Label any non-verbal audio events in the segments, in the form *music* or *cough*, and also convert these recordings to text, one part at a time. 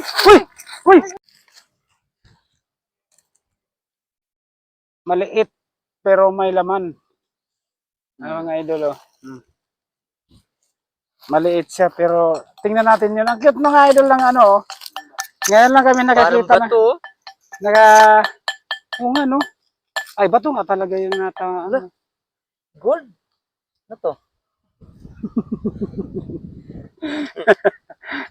Uy! Uy! Maliit, pero may laman. Ah, mga idol, oh. Hmm. Maliit siya, pero tingnan natin yun. Ang cute mga idol ng ano, oh. Ngayon lang kami nakakita na. bato. Naka, oo nga, no? Ay, bato nga talaga yung nata, ano. Gold. Ano to? *laughs*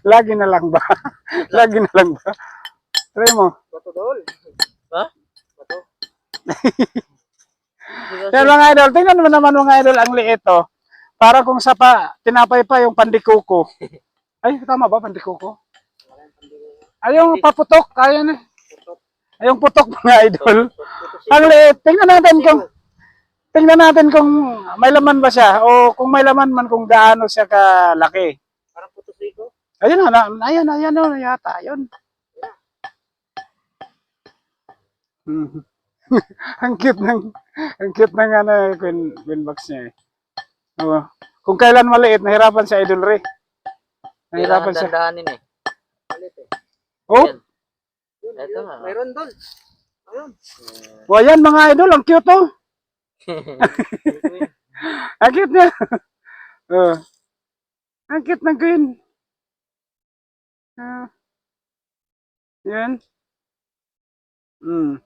Lagi na lang ba? *laughs* Lagi na lang ba? Try mo. Bato dol. Ha? Bato. *laughs* Yan mga idol, tingnan mo naman mga idol, ang liit oh. Para kung sa pa, tinapay pa yung pandikuko. *laughs* Ay, tama ba pandikuko? Ay, yung paputok, kaya na. Ay, yung putok mga idol. Ang liit. Tingnan natin kung, tingnan natin kung may laman ba siya o kung may laman man kung gaano siya kalaki. Ayun na, na- ayun, ayun, ayun, yata, ayun. Mhm. *laughs* ang cute ng, ang cute ng ano, queen, queen box niya eh. Oo. Kung kailan maliit, nahirapan si Idol Ray. Nahirapan siya. Dandahanin eh. Eh. Oh, Yan. Ito nga. Mayroon doon. Ayun. oh, ayan mga idol, ang cute oh. *laughs* Ang cute niya. *laughs* oh. Ang cute ng queen. Ah. yan. Hmm.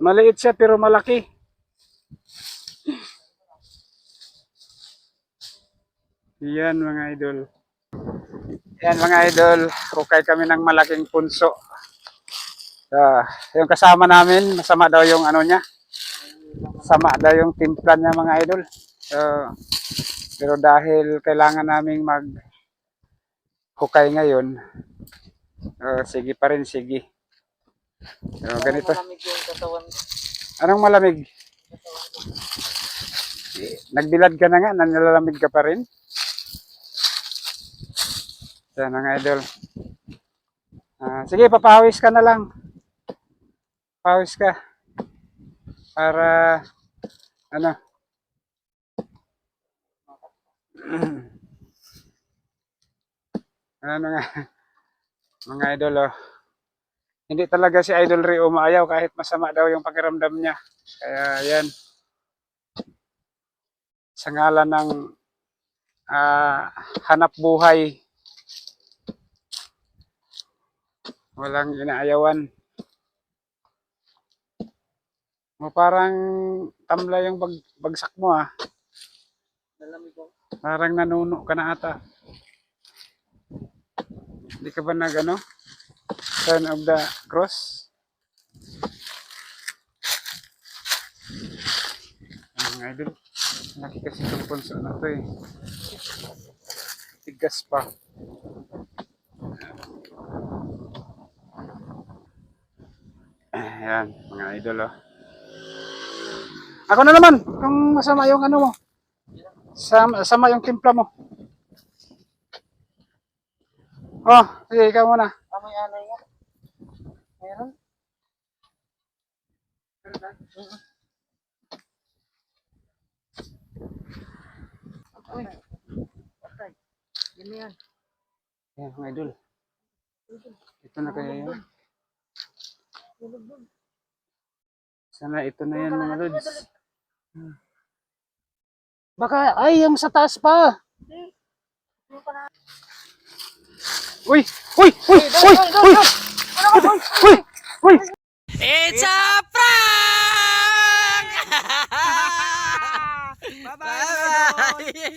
Maliit siya pero malaki. Yan mga idol. Yan mga idol, hukay kami ng malaking punso. Ah, yung kasama namin, masama daw yung ano niya. Sama daw yung timpla niya mga idol. So, pero dahil kailangan naming mag hukay ngayon, oh, sige pa rin, sige. So, ganito. Malamig yung katawan. Anong malamig? Nagbilad ka na nga, nanlalamig ka pa rin. Yan mga idol. Ah, sige, papawis ka na lang. Pawis ka. Para, ano. Ano nga, mga idol, oh. Hindi talaga si Idol Ray umaayaw kahit masama daw yung pakiramdam niya. Kaya yan. Sa ngalan ng ah, hanap buhay. Walang inaayawan. O parang tamla yung bag, bagsak mo ah. Malamig ko. Parang nanuno ka na ata. Hindi ka ba nag ano? Sign of the cross? Ang idol. Laki kasi itong punso na to eh. Tigas pa. Ayan, mga idol oh. Ako na naman, kung masama yung ano mo. Sama, sama yung timpla mo. Oh, sige, ikaw muna. Amoy anay nga. Meron? Uy. Patay. Yan na yan. Mga idol. Ito na kaya yun. Sana ito na yan, mga lods. Hmm. Baka, ay, yung sa taas pa. Uy! Uy! Uy! Uy! Uy! Uy! Uy! It's a